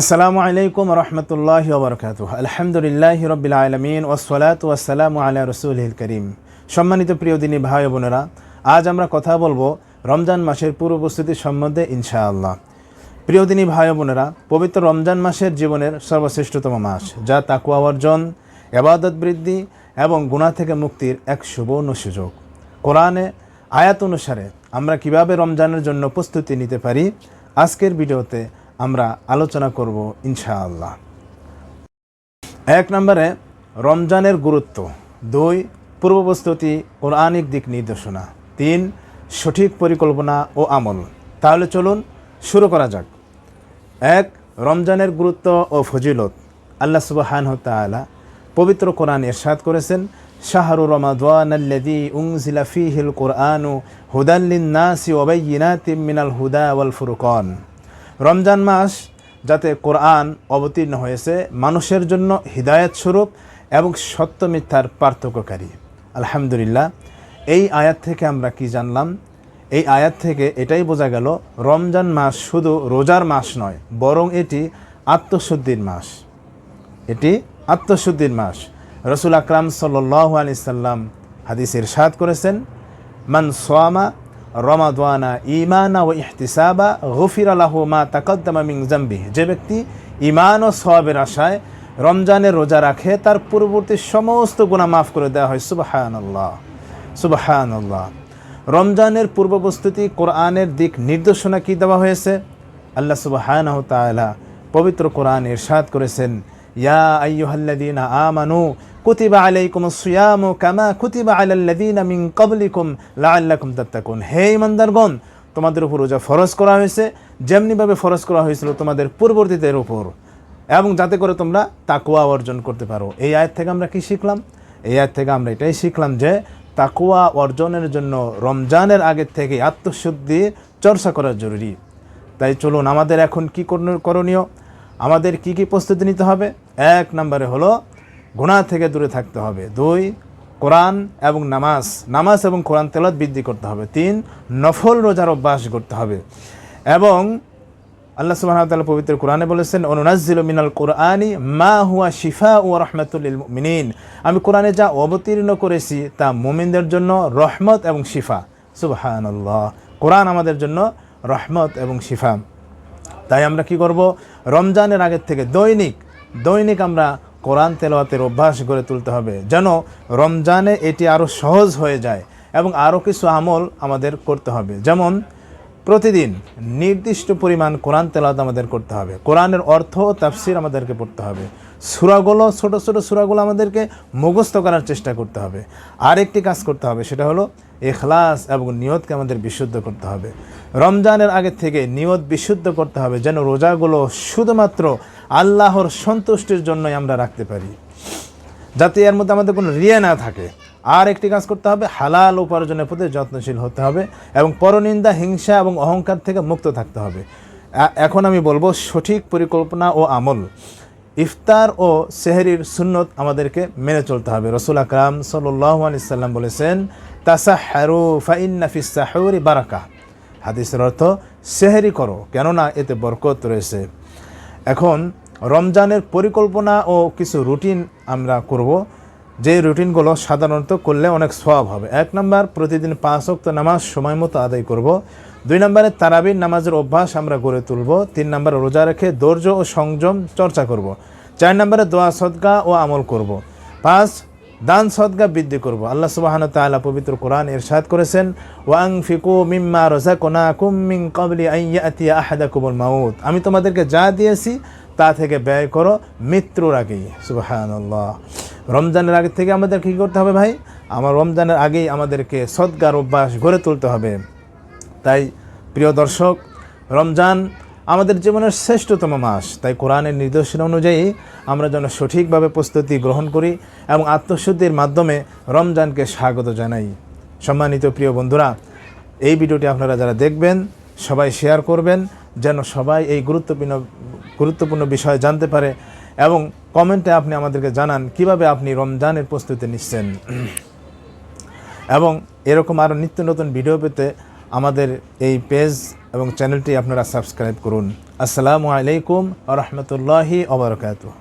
আসসালামু আলাইকুম রহমতুল্লাহ বরকাত আলহামদুলিল্লাহ রবিল আলমিন ওসলাত ওয়াসালাম আলা রসুল করিম। সম্মানিত প্রিয় দিনী ভাই বোনেরা, আজ আমরা কথা বলব রমজান মাসের পূর্ব প্রস্তুতি সম্বন্ধে ইনশাআল্লাহ। প্রিয় দিনী ভাই বোনেরা, পবিত্র রমজান মাসের জীবনের সর্বশ্রেষ্ঠতম মাস, যা তাকুয়া অর্জন এবাদত বৃদ্ধি এবং গুণা থেকে মুক্তির এক সুবর্ণ সুযোগ। কোরআনে আয়াত অনুসারে আমরা কীভাবে রমজানের জন্য প্রস্তুতি নিতে পারি, আজকের ভিডিওতে আমরা আলোচনা করব ইনশাআল্লাহ। এক নম্বরে, রমজানের গুরুত্ব। দুই পূর্ব প্রস্তুতি কোরআনিক দিক নির্দেশনা। তিন, সঠিক পরিকল্পনা ও আমল। তাহলে চলুন শুরু করা যাক। এক, রমজানের গুরুত্ব ও ফজিলত। আল্লাহ সুবাহান তালা পবিত্র কোরআন এরশাদ করেছেন, শাহরু রমাদান আল্লাযী উনজিলা ফীহিল কুরআনু হুদান লিন-নাসি ওয়া বায়্যিনাতিম মিনাল হুদা ওয়াল ফুরকান। রমজান মাস যাতে কোরআন অবতীর্ণ হয়েছে মানুষের জন্য হৃদায়ত স্বরূপ এবং সত্য মিথ্যার পার্থক্যকারী। আলহামদুলিল্লাহ, এই আয়াত থেকে আমরা কি জানলাম? এই আয়াত থেকে এটাই বোঝা গেল, রমজান মাস শুধু রোজার মাস নয়, বরং এটি আত্মশুদ্ধির মাস। এটি আত্মশুদ্ধির মাস। রসুল আকরাম সাল্লাহ আলি সাল্লাম হাদিস ইরশাদ করেছেন, মান সোয়ামা রমাদানা ইমানা ও ইহতিসাবা গফির আলাহ মা তাকদ্দামা মিং জাম্বি যে ব্যক্তি ইমান ও সওয়াবের আশায় রমজানের রোজা রাখে, তার পূর্ববর্তী সমস্ত গুণা মাফ করে দেওয়া হয়। সুবাহান আল্লাহ সুবাহান আল্লাহ রমজানের পূর্ব প্রস্তুতি কোরআনের দিক নির্দেশনা কি দেওয়া হয়েছে? আল্লাহ সুবাহান তালা পবিত্র কোরআন ইরশাদ করেছেন ইয়া কামা হে ঈমানদারগণ, তোমাদের উপর রোজা ফরজ করা হয়েছে, যেমনিভাবে ফরজ করা হয়েছিল তোমাদের পূর্ববর্তীদের উপর। এবং যাতে করে তোমরা তাকুয়া অর্জন করতে পারো। এই আয়ের থেকে আমরা কি শিখলাম? এই আয়ের থেকে আমরা এটাই শিখলাম যে তাকুয়া অর্জনের জন্য রমজানের আগের থেকে আত্মশুদ্ধি চর্চা করা জরুরি। তাই চলুন আমাদের এখন কি করণীয়? আমাদের কি কি প্রস্তুতি নিতে হবে? এক নম্বরে হলো গুণা থেকে দূরে থাকতে হবে। দুই, কোরআন এবং নামাজ। নামাজ এবং কোরআন তেলত বৃদ্ধি করতে হবে। তিন, নফল রোজার অভ্যাস করতে হবে। এবং আল্লাহ সুবাহ তাআলা পবিত্র কোরআনে বলেছেন অনুনাজিল মিনাল কোরআনি মা হুয়া শিফা ও রহমতুল্লিল মিনিন আমি কোরআনে যা অবতীর্ণ করেছি তা মুমিনদের জন্য রহমত এবং শিফা। সুবাহান্লাহ কোরআন আমাদের জন্য রহমত এবং শিফা। তাই আমরা কি করব? রমজানের আগের থেকে দৈনিক দৈনিক আমরা কোরআন তেলাওয়াতের অভ্যাস গড়ে তুলতে হবে যেন রমজানে এটি আরও সহজ হয়ে যায় এবং আরও কিছু আমল আমাদের করতে হবে। যেমন, প্রতিদিন নির্দিষ্ট পরিমাণ কোরআন তেলাওয়াত আমাদের করতে হবে। কোরআনের অর্থ ও তাফসির আমাদেরকে পড়তে হবে। সুরাগুলো, ছোট ছোট সুরাগুলো আমাদেরকে মুখস্থ করার চেষ্টা করতে হবে। আরেকটি কাজ করতে হবে, সেটা হলো এখলাস এবং নিয়তকে আমাদের বিশুদ্ধ করতে হবে। রমজানের আগে থেকে নিয়ত বিশুদ্ধ করতে হবে, যেন রোজাগুলো শুধুমাত্র আল্লাহর সন্তুষ্টির জন্যই আমরা রাখতে পারি। যাতে এর মধ্যে আমাদের কোনো রিয়া না থাকে। আর একটি কাজ করতে হবে, হালাল উপার্জনের প্রতি যত্নশীল হতে হবে এবং পরনিন্দা, হিংসা এবং অহংকার থেকে মুক্ত থাকতে হবে। এখন আমি বলব সঠিক পরিকল্পনা ও আমল। ইফতার ও সেহরির সুন্নত আমাদেরকে মেনে চলতে হবে। রসুল আকরাম সাল্লাম বলেছেন তাসা হ্যারু ফাইন্নাফিস সাহরি বারাকা হাদিসের অর্থ, সেহেরি করো, কেননা এতে বরকত রয়েছে। এখন, রমজানের পরিকল্পনা ও কিছু রুটিন আমরা করব। যে রুটিনগুলো সাধারণত করলে অনেক সব হবে। এক নম্বর, প্রতিদিন পাঁচ অক্ত নামাজ সময় মতো আদায় করব। দুই নম্বরে তারাবির নামাজের অভ্যাস আমরা গড়ে তুলব। তিন নম্বরে রোজা রেখে ধৈর্য ও সংযম চর্চা করব। চার নম্বরে দোয়া, সদকা ও আমল করব। পাঁচ, দান, সদকা বৃদ্ধি করব। আল্লাহ সুবাহান তাআলা পবিত্র কোরআন ইরশাদ করেছেন ওয়াং ফিকু মিম্মা রজাকুনা কুমিং কবলি আইয়াতিয়া আহাদাকুমুল মাউত। আমি তোমাদেরকে যা দিয়েছি, তা থেকে ব্যয় করো মৃত্যুর আগেই। সুবাহান রমজানের আগে থেকে আমাদের কী করতে হবে ভাই? আমার রমজানের আগেই আমাদেরকে সদ্গার অভ্যাস গড়ে তুলতে হবে। তাই, প্রিয় দর্শক, রমজান আমাদের জীবনের শ্রেষ্ঠতম মাস। তাই কোরআনের নির্দেশনা অনুযায়ী আমরা যেন সঠিকভাবে প্রস্তুতি গ্রহণ করি এবং আত্মশুদ্ধির মাধ্যমে রমজানকে স্বাগত জানাই। সম্মানিত প্রিয় বন্ধুরা, এই ভিডিওটি আপনারা যারা দেখবেন, সবাই শেয়ার করবেন, যেন সবাই এই গুরুত্বপূর্ণ গুরুত্বপূর্ণ বিষয় জানতে পারে এবং কমেন্টে আপনি আমাদেরকে জানান কীভাবে আপনি রমজানের প্রস্তুতি নিচ্ছেন। এবং এরকম আরও নিত্য নতুন ভিডিও পেতে আমাদের এই পেজ এবং চ্যানেলটি আপনারা সাবস্ক্রাইব করুন। আসসালামু আলাইকুম রহমতুল্লাহি ওবরকাতুহ